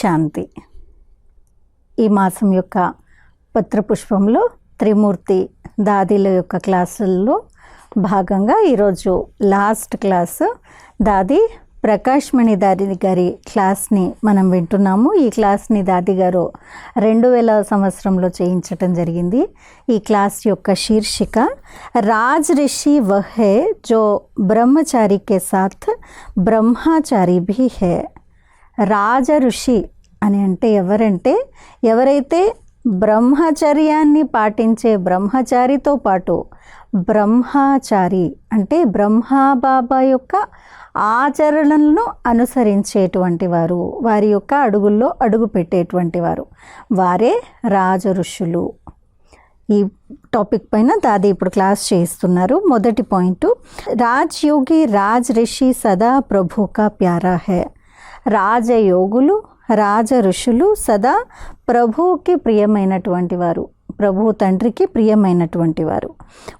శాంతి. ఈ మాసం యొక్క పత్రపుష్పంలో త్రిమూర్తి దాదీల యొక్క క్లాసుల్లో భాగంగా ఈరోజు లాస్ట్ క్లాసు. దాది ప్రకాష్మణి దాది గారి క్లాస్ని మనం వింటున్నాము. ఈ క్లాస్ని దాది గారు రెండు వేల సంవత్సరంలో చేయించటం జరిగింది. ఈ క్లాస్ యొక్క శీర్షిక రాజ్ రిషి వహే జో బ్రహ్మచారి కే సాత్ బ్రహ్మచారి భీ హే. రాజ ఋషి అని అంటే ఎవరంటే ఎవరైతే బ్రహ్మచర్యాన్ని పాటించే బ్రహ్మచారితో పాటు బ్రహ్మచారి అంటే బ్రహ్మా బాబా యొక్క ఆచరణలను అనుసరించేటువంటి వారు వారి యొక్క అడుగుల్లో అడుగు పెట్టేటువంటి వారు వారే రాజ ఋషులు ఈ టాపిక్ పైన దాది ఇప్పుడు క్లాస్ చేస్తున్నారు మొదటి పాయింట్ రాజ్ యోగి రాజ్ రిషి సదా ప్రభు కా ప్యారా హే రాజయోగులు రాజ ఋషులు సదా ప్రభువుకి ప్రియమైనటువంటి వారు. ప్రభు తండ్రికి ప్రియమైనటువంటి వారు.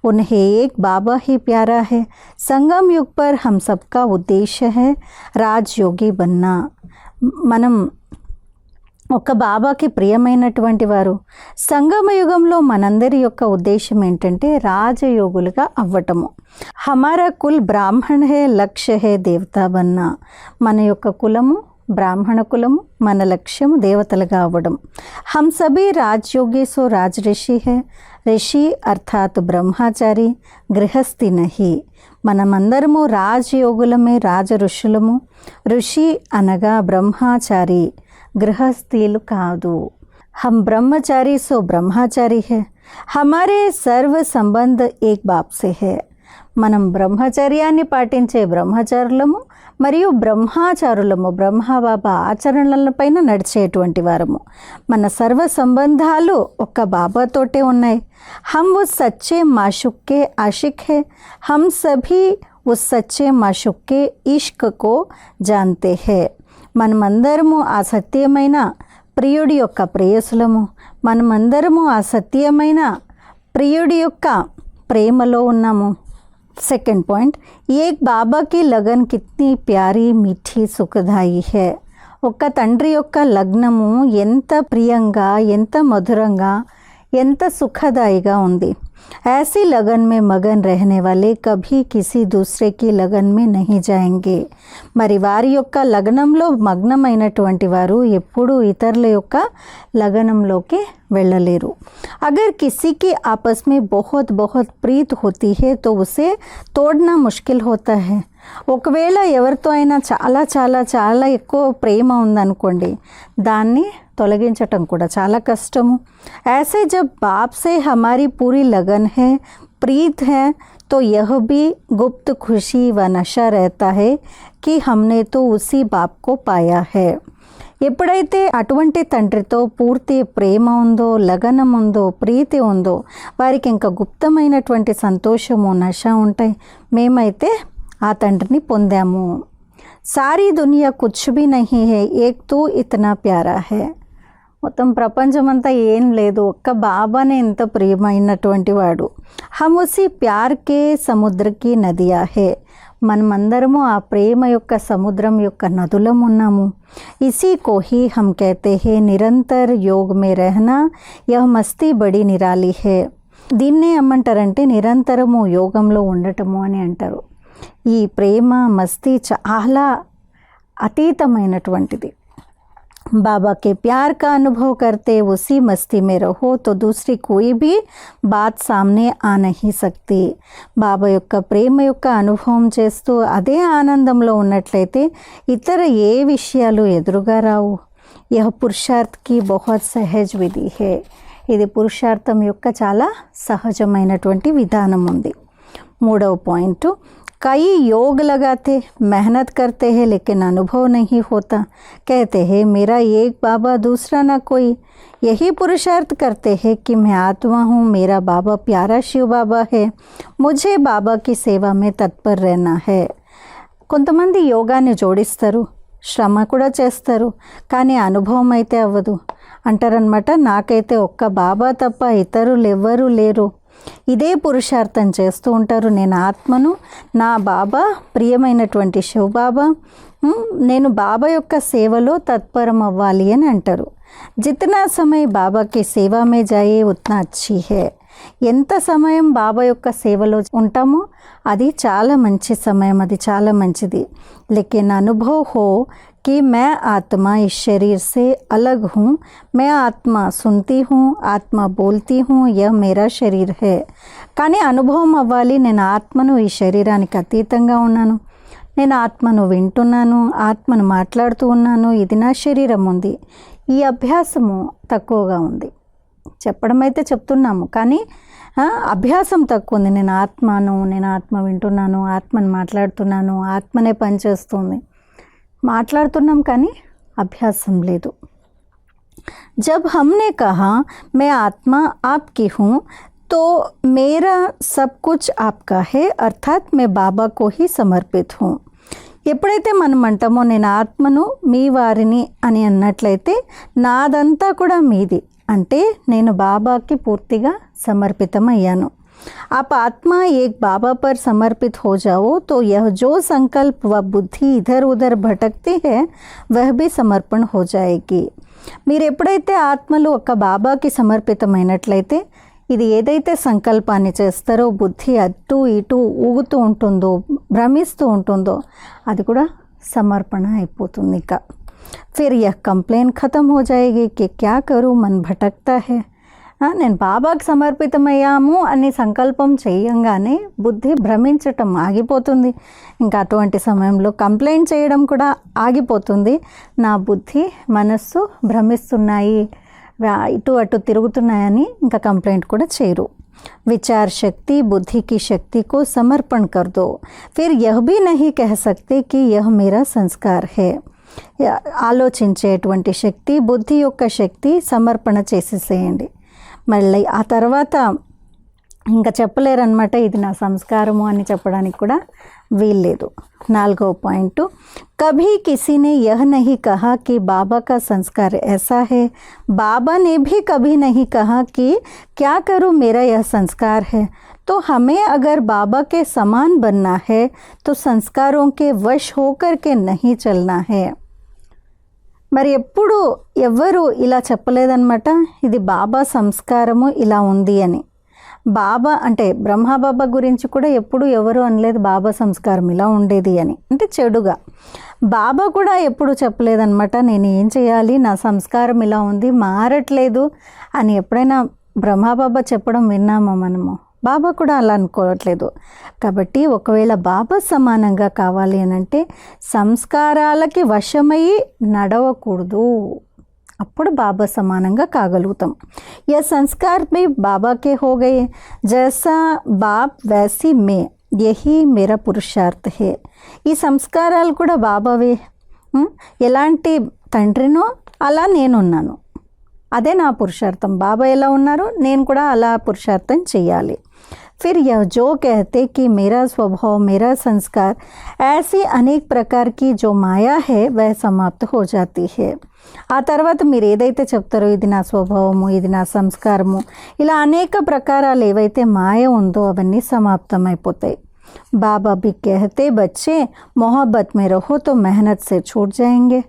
ఉన్హే ఏక్ బాబా హీ ప్యారా హే. సంగం యుగ్ పర్ హమ్ సబ్కా ఉద్దేశ్య హే. రాజ్ యోగి బన్నా మనం ఒక బాబాకి ప్రియమైనటువంటి వారు సంగమ యుగంలో మనందరి యొక్క ఉద్దేశం ఏంటంటే రాజయోగులుగా అవ్వటము. హమారా కుల్ బ్రాహ్మణ హే లక్ష్య హే దేవతా బన్నా మన యొక్క కులము బ్రాహ్మణ కులము మన లక్ష్యము దేవతలుగా అవ్వడం. హమ్ సభీ రాజయోగి సో రాజ్ ఋషి హే. ఋషి అర్థాత్ బ్రహ్మచారి గృహస్థి నహి. మనమందరము రాజయోగులమే రాజ ఋషులము ఋషి అనగా బ్రహ్మచారి. గృహస్థీలు కాదు हम ब्रह्मचारी सो ब्रह्मचारी है हमारे सर्व संबंध एक बाप से है మనం బ్రహ్మచర్యాన్ని పాటించే బ్రహ్మచారులము మరియు బ్రహ్మాచారులము బ్రహ్మబాబా ఆచరణలపైన నడిచేటువంటి వారము మన సర్వ సంబంధాలు ఒక్క బాబాతోటే ఉన్నాయి హమ్ ఉస్ సచ్చే మాషుక్కే ఆషిక్ హే హమ్ సభీ ఉస్ సచ్చే మాషుక్కే ఇష్క్ కో జాన్తే హే మనమందరము ఆ సత్యమైన ప్రియుడి యొక్క ప్రేయసులము. మనమందరము ఆ సత్యమైన ప్రియుడి యొక్క ప్రేమలో ఉన్నాము. సెకండ్ పాయింట్ ఏక్ బాబాకి లగన్ కిత్ని ప్యారీ మిఠీ సుఖదాయి హే. ఒక తండ్రి యొక్క లగ్నము ఎంత ప్రియంగా ఎంత మధురంగా ఎంత సుఖదాయిగా ఉంది. ऐसी लगन में मगन रहने वाले कभी किसी दूसरे की लगन में नहीं जाएंगे మరి వారి యొక్క లగ్నంలో మగ్నమైనటువంటి వారు ఎప్పుడూ ఇతరుల యొక్క లగ్నంలోకి వెళ్ళలేరు अगर किसी की आपस में बहुत बहुत प्रीत होती है तो उसे तोड़ना मुश्किल होता है ఒకవేళ ఎవరితో అయినా చాలా చాలా చాలా ఎక్కువ ప్రేమ ఉందనుకోండి దాన్ని తొలగించటం కూడా చాలా కష్టము ऐसे जब बाप से हमारी पूरी लगन है प्रीत है तो यह भी गुप्त खुशी व नशा रहता है कि हमने तो उसी बाप को पाया है ఎప్పుడైతే అటువంటి తండ్రితో పూర్తి ప్రేమ ఉందో లగనం ఉందో ప్రీతి ఉందో వారికి ఇంకా గుప్తమైనటువంటి సంతోషము నశ ఉంటాయి మేమైతే ఆ తండ్రిని పొందాము సారీ దునియా కుచ్ భీ నహీ హే ఏక్ తూ ఇతనా ప్యారా హే మొత్తం ప్రపంచమంతా ఏం లేదు. ఒక్క బాబానే ఎంత ప్రియమైనటువంటి వాడు. హముసి ప్యార్కే సముద్రకి నదియా హే. మనమందరము ఆ ప్రేమ యొక్క సముద్రం యొక్క నదులం ఉన్నాము. ఇసీ కోహి హమ్ కేతే హే నిరంతర్ యోగ్ మే రహనా యహ్ మస్తీ బడి నిరాలి హే. దీన్నే ఏమంటారంటే నిరంతరము యోగంలో ఉండటము అని అంటారు. ఈ ప్రేమ మస్తీ చాలా అతీతమైనటువంటిది. बाबा के प्यार का अनुभव करते उसी मस्ती में रहो तो दूसरी कोई भी బాత్ సామ్నే ఆ నహి సక్తి బాబా యొక్క ప్రేమ యొక్క అనుభవం చేస్తూ అదే ఆనందంలో ఉన్నట్లయితే ఇతర ఏ విషయాలు ఎదురుగా రావు యహ పురుషార్థ్కి బహుత్ సహజ్ విధి హే ఇది పురుషార్థం యొక్క చాలా సహజమైనటువంటి విధానం ఉంది మూడవ పాయింట్ कई योग लगाते मेहनत करते हैं लेकिन अनुभव नहीं होता कहते हैं मेरा एक बाबा दूसरा ना कोई यही पुरुषार्थ करते हैं कि मैं आत्मा हूँ मेरा बाबा प्यारा शिव बाबा है मुझे बाबा की सेवा में तत्पर रहना है కొంతమంది యోగాన్ని జోడిస్తారు శ్రమ కూడా చేస్తారు కానీ అనుభవం అయితే అవ్వదు అంటారనమాట నాకైతే ఒక్క బాబా తప్ప ఇతరులు ఎవ్వరూ లేరు ఇదే పురుషార్థం చేస్తూ ఉంటారు. నేను ఆత్మను నా బాబా ప్రియమైనటువంటి శివబాబా నేను బాబా యొక్క సేవలో తత్పరం అవ్వాలి అని అంటారు. జితనా సమయ బాబాకి సేవా మే జాయే ఉత్నా అచ్చి హే ఎంత సమయం బాబా యొక్క సేవలో ఉంటామో అది చాలా మంచి సమయం అది చాలా మంచిది లేకిన్ అనుభవ్ హో कि मैं आत्मा इस शरीर से अलग हूँ मैं आत्मा सुनती हूँ ఆత్మ बोलती हूँ यह मेरा శరీర్ है కానీ అనుభవం అవ్వాలి నేను ఆత్మను ఈ శరీరానికి అతీతంగా ఉన్నాను నేను ఆత్మను వింటున్నాను ఆత్మను మాట్లాడుతూ ఉన్నాను ఇది నా శరీరం ఉంది ఈ అభ్యాసము తక్కువగా ఉంది చెప్పడం అయితే చెప్తున్నాము కానీ ఆ, అభ్యాసం తక్కువ ఉంది నేను ఆత్మను నేను ఆత్మ వింటున్నాను ఆత్మను మాట్లాడుతున్నాను ఆత్మనే పనిచేస్తుంది మాట్లాడుతున్నాం కానీ అభ్యాసం లేదు जब हमने कहा मैं आत्मा आपकी हूँ तो मेरा सब कुछ आपका है अर्थात मैं बाबा को ही समर्पित हूँ ఎప్పుడైతే మనం అంటామో నేను ఆత్మను మీ వారిని అని అన్నట్లయితే నాదంతా కూడా మీది అంటే నేను బాబాకి పూర్తిగా సమర్పితం అయ్యాను आप आत्मा एक बाबा पर समर्पित हो जाओ तो यह जो संकल्प व बुद्धि इधर उधर भटकती है वह भी समर्पण हो जाएगी మీరు ఎప్పుడైతే ఆత్మలు ఒక బాబాకి సమర్పితమైనట్లయితే ఇది ఏదైతే సంకల్పాన్ని చేస్తారో బుద్ధి అటు ఇటు ఊగుతూ ఉంటుందో భ్రమిస్తూ ఉంటుందో అది కూడా సమర్పణ అయిపోతుంది ఇక ఫిర్ యహ్ కంప్లైన్ ఖతం హో జాయేగి కి క్యా కరు మన్ భటక్తా హే ఆ, నేను బాబాకి సమర్పితమయ్యాము అని సంకల్పం చేయంగానే బుద్ధి భ్రమించటం ఆగిపోతుంది ఇంకా అటువంటి సమయంలో కంప్లైంట్ చేయడం కూడా ఆగిపోతుంది నా బుద్ధి మనస్సు భ్రమిస్తున్నాయి వా- ఇటు అటు తిరుగుతున్నాయని ఇంకా కంప్లైంట్ కూడా చేయరు विचार शक्ति बुद्धि की शक्ति को समर्पण कर दो फिर यह भी नहीं कह सकते कि यह मेरा संस्कार है యా- आलोचे शक्ति बुद्धि యొక్క शक्ति समर्पण చేసేసేయండి. మళ్ళీ ఆ తర్వాత ఇంకా చెప్పలేరనమాట ఇది నా సంస్కారము అని नागो కూడా कभी किसी ने यह नहीं कहा कि बाबा का संस्कार ऐसा है बाबा ने भी कभी नहीं कहा कि क्या करूँ मेरा यह संस्कार है तो हमें अगर बाबा के समान बनना है तो संस्कारों के वश होकर के नहीं चलना है మరి ఎప్పుడు ఎవ్వరు ఇలా చెప్పలేదన్నమాట? ఇది బాబా సంస్కారము ఇలా ఉంది అని. బాబా అంటే బ్రహ్మబాబా గురించి కూడా ఎప్పుడు ఎవరు అనలేదు బాబా సంస్కారం ఇలా ఉండేది అని. అంటే చెడుగా. బాబా కూడా ఎప్పుడు చెప్పలేదన్నమాట నేను ఏం చేయాలి నా సంస్కారం ఇలా ఉంది మారట్లేదు అని ఎప్పుడైనా బ్రహ్మబాబా చెప్పడం విన్నామా మనము? బాబా కూడా అలా అనుకోవట్లేదు. కాబట్టి ఒకవేళ బాబా సమానంగా కావాలి అని అంటే సంస్కారాలకి వశమయ్యి నడవకూడదు. అప్పుడు బాబా సమానంగా కాగలుగుతాం. ఏ సంస్కార్ మే బాబాకే హో గయే. జైసా బాప్ వైసి మే. యహి మేరా పురుషార్థ్ హే. ఈ సంస్కారాలు కూడా బాబావే. ఎలాంటి తండ్రినో అలా నేనున్నాను. అదే నా పురుషార్థం బాబా ఎలా ఉన్నారు నేను కూడా అలా పురుషార్థం చేయాలి फिर यह जो कहते कि मेरा स्वभाव मेरा संस्कार ऐसी अनेक प्रकार की जो माया है वह समाप्त हो जाती है ఆ తర్వాత మీరు ఏదైతే చెప్తారో ఇది నా స్వభావము ఇది నా సంస్కారము ఇలా అనేక ప్రకారాలు ఏవైతే మాయ ఉందో అవన్నీ సమాప్తం అయిపోతాయి బాబా भी कहते बच्चे मोहब्बत में रहो तो मेहनत से छूट जाएंगे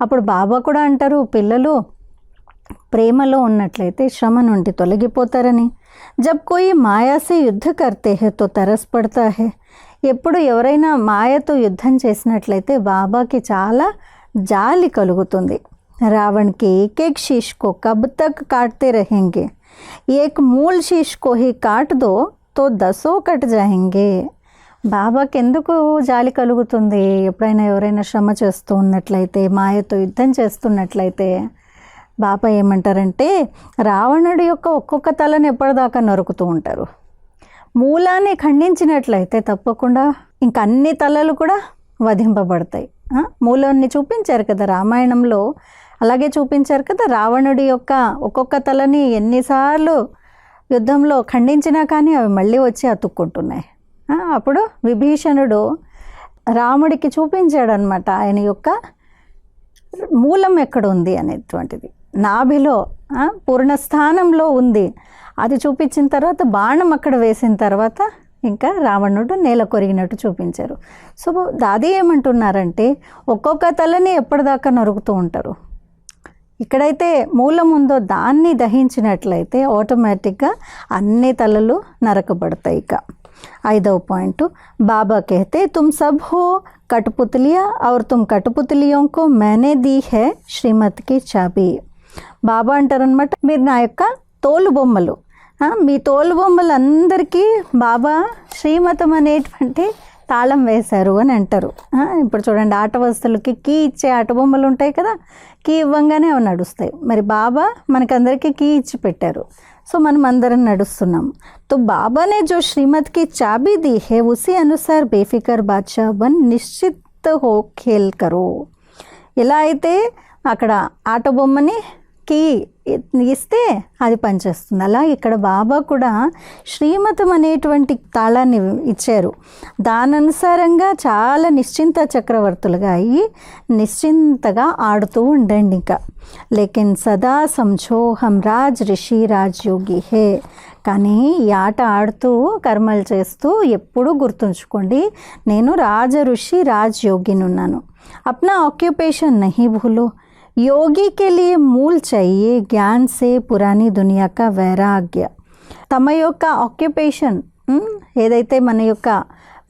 అప్పుడు బాబా కూడా అంటారు పిల్లలు ప్రేమలో ఉన్నట్లయితే శ్రమ నుండి తొలగిపోతారని. జబ్ కోయి మాయాసే యుద్ధ కర్తే హే తో తరస్ పడతా హే. ఎప్పుడు ఎవరైనా మాయతో యుద్ధం చేసినట్లయితే బాబాకి చాలా జాలి కలుగుతుంది. రావణ్కి ఏకేక్ శీష్కో కబ్ తక్ కాట్తే రహెంగే. ఏక్ మూల్ శీష్కో హీ కాట్ దో తో దసో కట్ జాయింగే బాబాకి ఎందుకు జాలి కలుగుతుంది? ఎప్పుడైనా ఎవరైనా శ్రమ చేస్తూ ఉన్నట్లయితే మాయతో యుద్ధం చేస్తున్నట్లయితే బాప ఏమంటారంటే రావణుడి యొక్క ఒక్కొక్క తలను ఎప్పటిదాకా నరుకుతూ ఉంటారు. మూలాన్ని ఖండించినట్లయితే తప్పకుండా ఇంక అన్ని తలలు కూడా వధింపబడతాయి. మూలాన్ని చూపించారు కదా రామాయణంలో. అలాగే చూపించారు కదా రావణుడి యొక్క ఒక్కొక్క తలని ఎన్నిసార్లు యుద్ధంలో ఖండించినా కానీ అవి మళ్ళీ వచ్చి అతుక్కుంటున్నాయి. అప్పుడు విభీషణుడు రాముడికి చూపించాడనమాట ఆయన యొక్క మూలం ఎక్కడ ఉంది అనేటువంటిది. నాభిలో పూర్ణస్థానంలో ఉంది. అది చూపించిన తర్వాత బాణం అక్కడ వేసిన తర్వాత ఇంకా రావణుడు నేల కొరిగినట్టు చూపించారు. సో దాది ఏమంటున్నారంటే ఒక్కొక్క తలని ఎప్పటిదాకా నరుకుతూ ఉంటారు. ఇక్కడైతే మూలం ఉందో దాన్ని దహించినట్లయితే ఆటోమేటిక్గా అన్ని తలలు నరకబడతాయి ఇక. ఐదవ పాయింట్ బాబా కెహతే తుమ్ సబ్ హో కటుపుతులియా ఔర్ తుమ్ కటుపుతలియోంకో మేనే దీ హే శ్రీమతికి చాబీ. బాబా అంటారనమాట మీరు నా యొక్క తోలు బొమ్మలు ఆ, మీ తోలు బొమ్మలందరికీ బాబా శ్రీమతం అనేటువంటి తాళం వేశారు అని అంటారు ఆ, ఇప్పుడు చూడండి ఆట వస్తువులకి కీ ఇచ్చే ఆట బొమ్మలు ఉంటాయి కదా కీ ఇవ్వంగానే అవి నడుస్తాయి మరి బాబా మనకందరికీ కీ ఇచ్చి పెట్టారు సో మనం అందరం నడుస్తున్నాం तो बाबा ने जो श्रीमत की चाबी दी है उसी अनुसार बेफिकर बादशाह बन निश्चित हो खेल करो ఎలా అయితే అక్కడ ఆట బొమ్మని కి ఇస్తే అది పనిచేస్తుంది. అలా ఇక్కడ బాబా కూడా శ్రీమతం అనేటువంటి తాళాన్ని ఇచ్చారు. దాననుసారంగా చాలా నిశ్చింత చక్రవర్తులుగా అయ్యి నిశ్చింతగా ఆడుతూ ఉండండి ఇంకా. లేకిన్ సదా సంక్షోహం రాజ్ రిషి రాజ్యోగి హే. కానీ ఈ ఆట ఆడుతూ కర్మలు చేస్తూ ఎప్పుడూ గుర్తుంచుకోండి నేను రాజ ఋషి రాజ్యోగిని ఉన్నాను అప్నా ఆక్యుపేషన్ నహి భూలు. योगी के लिए मूल चाहिए ज्ञान से पुरानी दुनिया का వైరాగ్య తమ యొక్క ఆక్యుపేషన్ ఏదైతే మన యొక్క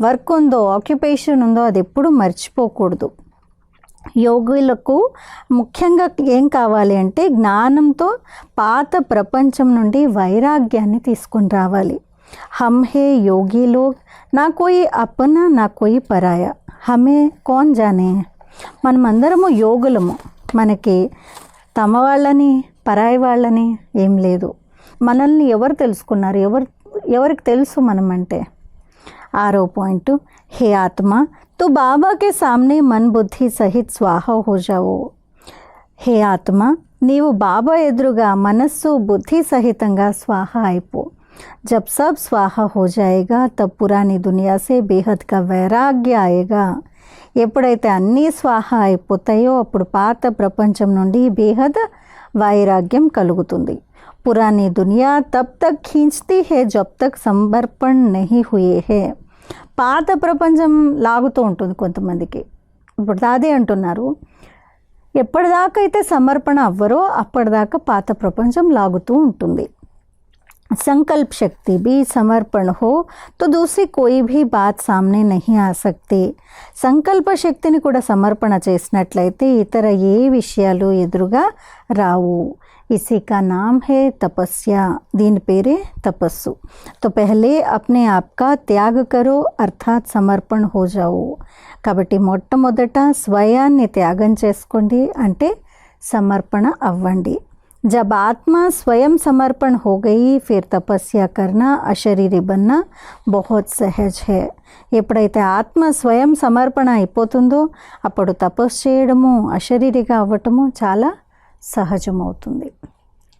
వర్క్ ఉందో ఆక్యుపేషన్ ఉందో అది ఎప్పుడు మర్చిపోకూడదు యోగులకు ముఖ్యంగా ఏం కావాలి అంటే జ్ఞానంతో పాత ప్రపంచం నుండి వైరాగ్యాన్ని తీసుకొని రావాలి హమ్ హే యోగి లోగ్ నా కోయి అప్పన నా కోయి పరాయ హమే కోన్ జానే మనమందరము యోగులము మనకి తమ వాళ్ళని పరాయి వాళ్ళని ఏం లేదు మనల్ని ఎవరు తెలుసుకున్నారు ఎవరు ఎవరికి తెలుసు మనం అంటే ఆరో పాయింట్ హే ఆత్మ తు బాబా కే సామ్నే మన్ బుద్ధి సహిత్ స్వాహ హో జావో హే ఆత్మ నీవు బాబా ఎదురుగా మనస్సు బుద్ధి సహితంగా స్వాహ అయిపో जब सब स्वाहा हो जाएगा तब पुरानी दुनिया से बेहद का వైరాగ్య ఆయేగా ఎప్పుడైతే అన్నీ స్వాహ అయిపోతాయో అప్పుడు పాత ప్రపంచం నుండి బేహద్ వైరాగ్యం కలుగుతుంది. పురాణి దునియా తబ్ తక్ ఖీంచతి హే జబ్ తక్ సంబర్పణ్ నహి హుయే హే. పాత ప్రపంచం లాగుతూ ఉంటుంది కొంతమందికి. ఇప్పుడు అదే అంటున్నారు ఎప్పటిదాకా అయితే సమర్పణ అవ్వరో అప్పటిదాకా పాత ప్రపంచం లాగుతూ ఉంటుంది. संकल्प शक्ति भी समर्पण हो तो दूसरी कोई भी बात सामने नहीं आ सकती సంకల్ప శక్తిని కూడా సమర్పణ చేసినట్లయితే ఇతర ఏ విషయాలు ఎదురుగా రావు इसी का नाम है तपस्या దీని పేరే తపస్సు तो पहले अपने आप का त्याग करो అర్థాత్ సమర్పణ हो जाओ కాబట్టి మొట్టమొదట స్వయాన్ని త్యాగం చేసుకోండి అంటే సమర్పణ అవ్వండి जब आत्मा स्वयं समर्पण हो गई फिर तपस्या करना अशरीरी बनना बहुत सहज है ఎప్పుడైతే ఆత్మ స్వయం సమర్పణ అయిపోతుందో అప్పుడు తపస్సు చేయడము అశరీరిగా అవ్వటము చాలా సహజమవుతుంది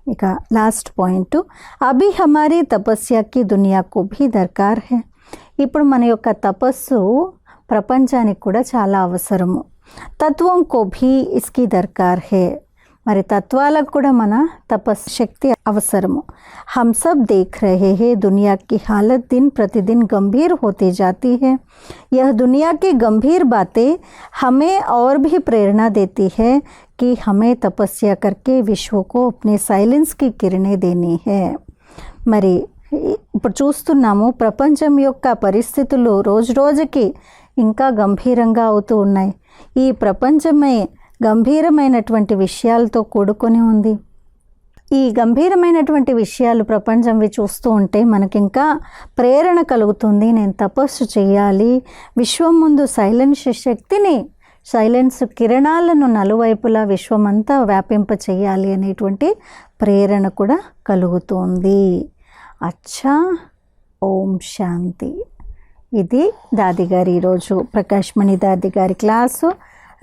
ఇక లాస్ట్ పాయింట్ అభి హమారీ తపస్యాకి దునియాకు భీ దర్కార్ హే ఇప్పుడు మన యొక్క తపస్సు ప్రపంచానికి కూడా చాలా అవసరము తత్వం కో భీ ఇస్కి దర్కార్ హే మరి తత్వాలకు కూడా మన తపస్సు శక్తి అవసరము हम सब देख रहे हैं दुनिया की हालत दिन प्रतिदिन गंभीर होती जाती है यह दुनिया की गंभीर बातें हमें और भी प्रेरणा देती है कि हमें तपस्या करके विश्व को अपने साइलेंस की किरणें देनी है మరి ఇప్పుడు చూస్తున్నాము ప్రపంచం యొక్క పరిస్థితులు రోజు రోజుకి ఇంకా గంభీరంగా అవుతూ ఉన్నాయి ఈ ప్రపంచమే గంభీరమైనటువంటి విషయాలతో కూడుకొని ఉంది. ఈ గంభీరమైనటువంటి విషయాలు ప్రపంచంవి చూస్తూ ఉంటే మనకి ఇంకా ప్రేరణ కలుగుతుంది. నేను తపస్సు చేయాలి విశ్వం ముందు సైలెన్స్ శక్తిని సైలెన్స్ కిరణాలను నలువైపులా విశ్వమంతా వ్యాపింప చేయాలి అనేటువంటి ప్రేరణ కూడా కలుగుతుంది. అచ్చా! ఓం శాంతి. ఇది దాది గారి ఈరోజు ప్రకాష్మణి దాది గారి క్లాసు.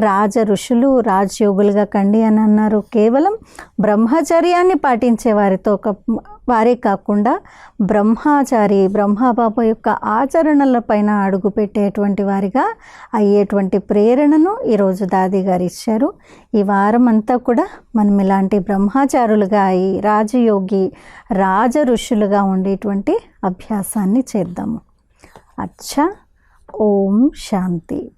రాజ ఋషులు రాజయోగులుగా కండి అని అన్నారు. కేవలం బ్రహ్మచర్యాన్ని పాటించే వారితో ఒక వారే కాకుండా బ్రహ్మాచారి బ్రహ్మబాబు యొక్క ఆచరణల పైన వారిగా అయ్యేటువంటి ప్రేరణను ఈరోజు దాది గారు ఇచ్చారు. ఈ వారం అంతా కూడా మనం ఇలాంటి బ్రహ్మాచారులుగా అయి రాజయోగి రాజ ఋషులుగా ఉండేటువంటి అభ్యాసాన్ని చేద్దాము. అచ్చ ఓం శాంతి.